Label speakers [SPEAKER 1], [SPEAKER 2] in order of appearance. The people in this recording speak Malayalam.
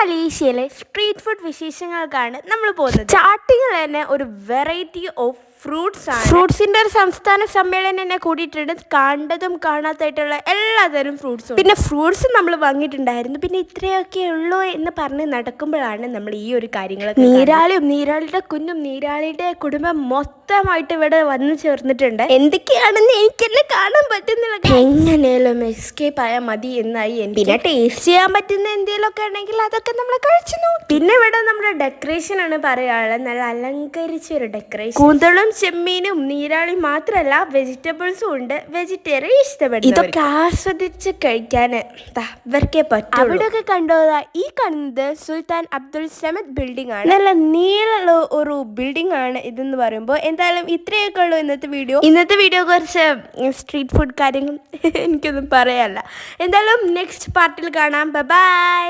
[SPEAKER 1] മലേഷ്യയിലെ സ്ട്രീറ്റ് ഫുഡ് വിശേഷങ്ങൾക്കാണ് നമ്മൾ പോകുന്നത്. സ്റ്റാർട്ടിങ്ങിൽ തന്നെ ഒരു വെറൈറ്റി ഓഫ് ഫ്രൂട്ട്സ് ആണ്. ഫ്രൂട്ട്സിന്റെ ഒരു സംസ്ഥാന സമ്മേളനം തന്നെ കൂടിയിട്ടുണ്ട്. കണ്ടതും കാണാത്തായിട്ടുള്ള എല്ലാതരം ഫ്രൂട്ട്സും പിന്നെ ഫ്രൂട്ട്സ് നമ്മൾ വാങ്ങിയിട്ടുണ്ടായിരുന്നു. പിന്നെ ഇത്രയൊക്കെ ഉള്ളൂ എന്ന് പറഞ്ഞ് നടക്കുമ്പോഴാണ് നമ്മൾ ഈ ഒരു കാര്യങ്ങൾ നീരാളിയും നീരാളിയുടെ കുഞ്ഞും നീരാളിയുടെ കുടുംബം മൊത്തമായിട്ട് ഇവിടെ വന്നു ചേർന്നിട്ടുണ്ട്. എന്തൊക്കെയാണെന്ന് എനിക്ക് തന്നെ കാണാൻ എസ്കേപ്പ് ആയാൽ മതി എന്നായി പിന്നെ ടേസ്റ്റ് ചെയ്യാൻ പറ്റുന്ന എന്തെങ്കിലുമൊക്കെ ഉണ്ടെങ്കിൽ അതൊക്കെ നമ്മൾ കഴിച്ചു നോക്കും. പിന്നെ ഇവിടെ നമ്മുടെ ഡെക്കറേഷൻ ആണ് പറയാനുള്ളത് നല്ല അലങ്കരിച്ച ഒരു ഡെക്കറേഷൻ കൂന്തളും ചെമ്മീനും നീരാളി മാത്രമല്ല വെജിറ്റബിൾസും ഉണ്ട്. വെജിറ്റേറിയൻ ഇഷ്ടപ്പെടും ഇതൊക്കെ ആസ്വദിച്ച് കഴിക്കാൻ ഇവർക്കേ പറ്റും അവിടെയൊക്കെ കണ്ടോതാ ഈ കാണുന്നത് സുൽത്താൻ അബ്ദുൾ സമദ് ബിൽഡിംഗ് ആണ്. നല്ല നീളമുള്ള ഒരു ബിൽഡിംഗ് ആണ് ഇതെന്ന് പറയുമ്പോൾ എന്തായാലും ഇത്രയൊക്കെ ഉള്ളൂ ഇന്നത്തെ വീഡിയോ ഇന്നത്തെ വീഡിയോ കുറച്ച് സ്ട്രീറ്റ് ഫുഡ് കാര്യങ്ങൾ എനിക്കൊന്നും പറയാനല്ല എന്തായാലും നെക്സ്റ്റ് പാർട്ടിൽ കാണാം. ബൈ